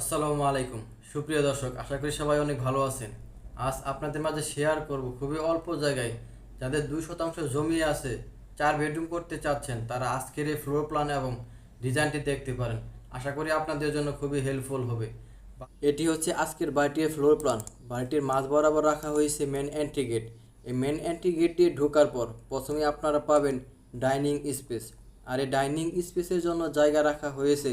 আসসালামু আলাইকুম। সুপ্রিয় দর্শক, আশা করি সবাই অনেক ভালো আছেন। আজ আপনাদের মাঝে শেয়ার করব খুবই অল্প জায়গায়। যাদের দুই শতাংশ জমি আছে, চার বেডরুম করতে চাচ্ছেন, তারা আজকের এই ফ্লোর প্ল্যান এবং ডিজাইনটি দেখতে পারেন। আশা করি আপনাদের জন্য খুবই হেল্পফুল হবে। এটি হচ্ছে আজকের বাড়িটির ফ্লোর প্ল্যান বাড়িটির মাঝ বরাবর রাখা হয়েছে মেন এন্ট্রি গেট এই মেন এন্ট্রি গেট দিয়ে ঢোকার পর প্রথমে আপনারা পাবেন ডাইনিং স্পেস আর এই ডাইনিং স্পেসের জন্য জায়গা রাখা হয়েছে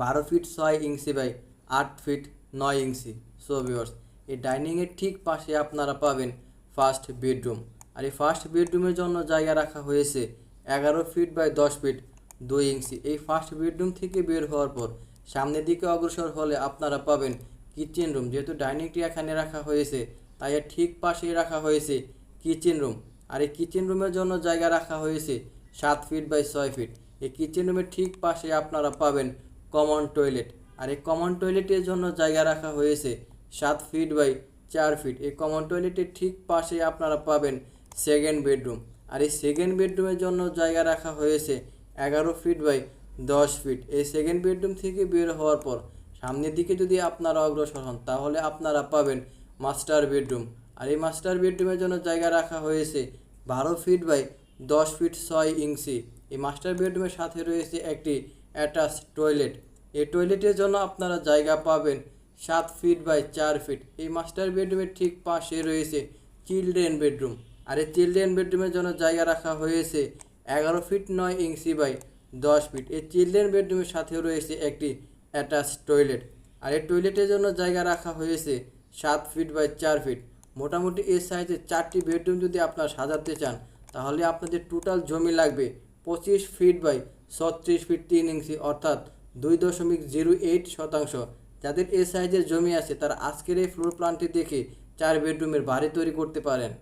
বারো ফিট ছয় ইঞ্চি বাই আট ফিট নয় ইঞ্চি। সো ভিউয়ার্স এই ডাইনিংয়ের ঠিক পাশে আপনারা পাবেন ফার্স্ট বেডরুম আর এই ফার্স্ট বেডরুমের জন্য জায়গা রাখা হয়েছে এগারো ফিট বাই দশ ফিট দুই ইঞ্চি। এই ফার্স্ট বেডরুম থেকে বের হওয়ার পর সামনের দিকে অগ্রসর হলে আপনারা পাবেন কিচেন রুম যেহেতু ডাইনিংটি এখানে রাখা হয়েছে, তাই এর ঠিক পাশেই রাখা হয়েছে কিচেন রুম আর এই কিচেন রুমের জন্য জায়গা রাখা হয়েছে সাত ফিট বাই ছয় ফিট। এই কিচেন রুমের ঠিক পাশে আপনারা পাবেন কমন টয়লেট আর এই কমন টয়লেটের জন্য জায়গা রাখা হয়েছে সাত ফিট বাই চার ফিট এই কমন টয়লেটের ঠিক পাশে আপনারা পাবেন সেকেন্ড বেডরুম আর এই সেকেন্ড বেডরুমের জন্য জায়গা রাখা হয়েছে এগারো ফিট বাই দশ ফিট এই সেকেন্ড বেডরুম থেকে বের হওয়ার পর সামনের দিকে যদি আপনারা অগ্রসর হন, তাহলে আপনারা পাবেন মাস্টার বেডরুম আর এই মাস্টার বেডরুমের জন্য জায়গা রাখা হয়েছে বারো ফিট বাই দশ ফিট ছয় ইঞ্চি। এই মাস্টার বেডরুমের সাথে রয়েছে একটি অ্যাটাচ টয়লেট এই টয়লেটের জন্য আপনারা জায়গা পাবেন সাত ফিট বাই চার ফিট। এই মাস্টার বেডরুমের ঠিক পাশে রয়েছে চিলড্রেন বেডরুম আর এই চিলড্রেন বেডরুমের জন্য জায়গা রাখা হয়েছে এগারো ফিট নয় ইঞ্চি বাই দশ ফিট। এই চিলড্রেন বেডরুমের সাথেও রয়েছে একটি অ্যাটাচ টয়লেট আর এই টয়লেটের জন্য জায়গা রাখা হয়েছে সাত ফিট বাই চার ফিট। মোটামুটি এই সাইজে চারটি বেডরুম যদি আপনারা সাজাতে চান, তাহলে আপনাদের টোটাল জমি লাগবে পঁচিশ ফিট বাই ছত্রিশ ফিট তিন ইঞ্চি। অর্থাৎ দুই দশমিক জিরো এইট শতাংশ। যাদের এ সাইজের জমি আছে, তারা আজকের এই ফ্লোর প্ল্যানটি দেখে চার বেডরুমের বাড়ি তৈরি করতে পারেন।